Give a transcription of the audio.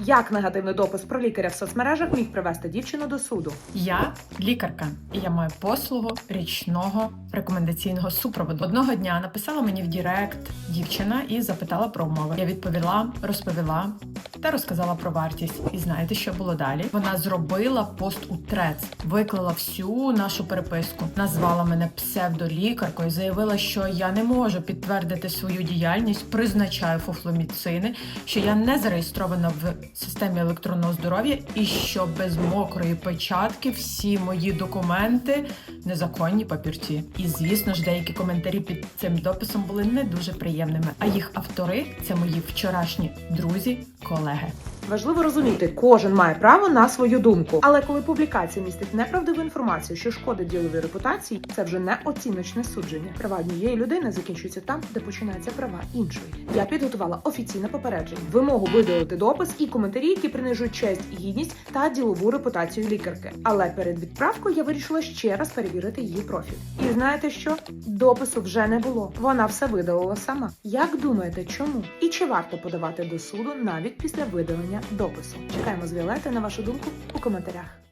Як негативний допис про лікаря в соцмережах міг привести дівчину до суду? Я лікарка, і я маю послугу річного рекомендаційного супроводу. Одного дня написала мені в Дірект дівчина і запитала про умови. Я відповіла, розповіла та розказала про вартість. І знаєте, що було далі? Вона зробила пост у трец, виклала всю нашу переписку, назвала мене псевдолікаркою, заявила, що я не можу підтвердити свою діяльність, призначаю фуфломіцини, що я не зареєстрована в системі електронного здоров'я і що без мокрої печатки всі мої документи незаконні папірці. І звісно ж, деякі коментарі під цим дописом були не дуже приємними. А їх автори це мої вчорашні друзі, колеги. は。Важливо розуміти, кожен має право на свою думку. Але коли публікація містить неправдиву інформацію, що шкодить діловій репутації, це вже не оціночне судження. Права однієї людини закінчуються там, де починаються права іншої. Я підготувала офіційне попередження, вимогу видалити допис і коментарі, які принижують честь, гідність та ділову репутацію лікарки. Але перед відправкою я вирішила ще раз перевірити її профіль. І знаєте що? Допису вже не було. Вона все видалила сама. Як думаєте, чому? І чи варто подавати до суду навіть після видалення допису? Чекаємо з Віолети на вашу думку у коментарях.